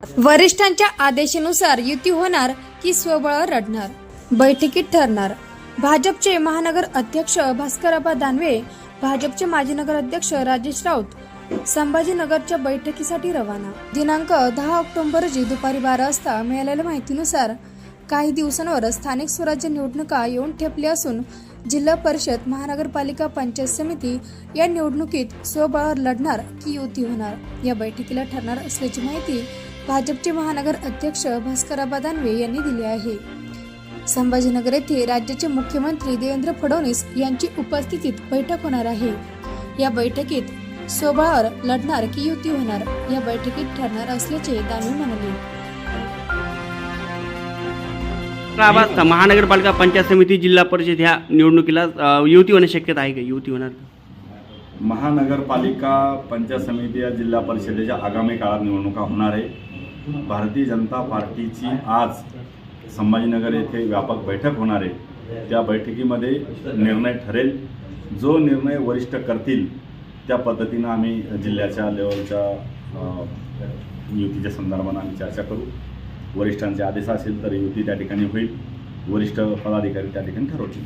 वरिष्ठांच्या आदेशानुसार युती होणार की स्वबळ रडणार? बैठकीत ठरणार. भाजपचे महानगर अध्यक्ष भास्करबा दानवे भाजपचे माजी नगर अध्यक्ष राजेश राऊत संभाजीनगरच्या बैठकीसाठी रवाना. दिनांक दहा ऑक्टोबर रोजी दुपारी बारा वाजता मिळालेल्या माहितीनुसार काही दिवसांवर स्थानिक स्वराज्य निवडणुका येऊन ठेपल्या असून जिल्हा परिषद महानगरपालिका पंचायत समिती या निवडणुकीत स्वबळावर लढणार की युती होणार? या बैठकीला ठरणार असल्याची माहिती भाजपचे महानगर अध्यक्ष भास्करबा दानवे यांनी दिली आहे. संभाजीनगर येथे राज्याचे मुख्यमंत्री देवेंद्र फडणवीस यांची उपस्थितीत बैठक होणार आहे. या बैठकीत स्वबळावर लढणार की युती होणार? या बैठकीत ठरणार असल्याचे दानवे म्हणाले. आवाज महानगरपालिका पंचायत समिती जिल्हा परिषद ह्या निवडणुकीला अ, युती होण्याची शक्यता आहे का? युती होणार का? महानगरपालिका पंचायत समिती या जिल्हा परिषदेच्या आगामी काळात निवडणुका होणार आहे. भारतीय जनता पार्टीची आज संभाजीनगर येथे व्यापक बैठक होणार आहे. त्या बैठकीमध्ये निर्णय ठरेल. जो निर्णय वरिष्ठ करतील त्या पद्धतीनं आम्ही जिल्ह्याच्या लेवलच्या अ, युतीच्या संदर्भानं आम्ही चर्चा करू. वरिष्ठांचे आदेश असेल तर युती त्या ठिकाणी होईल. वरिष्ठ पदाधिकारी त्या ठिकाणी ठरवतील.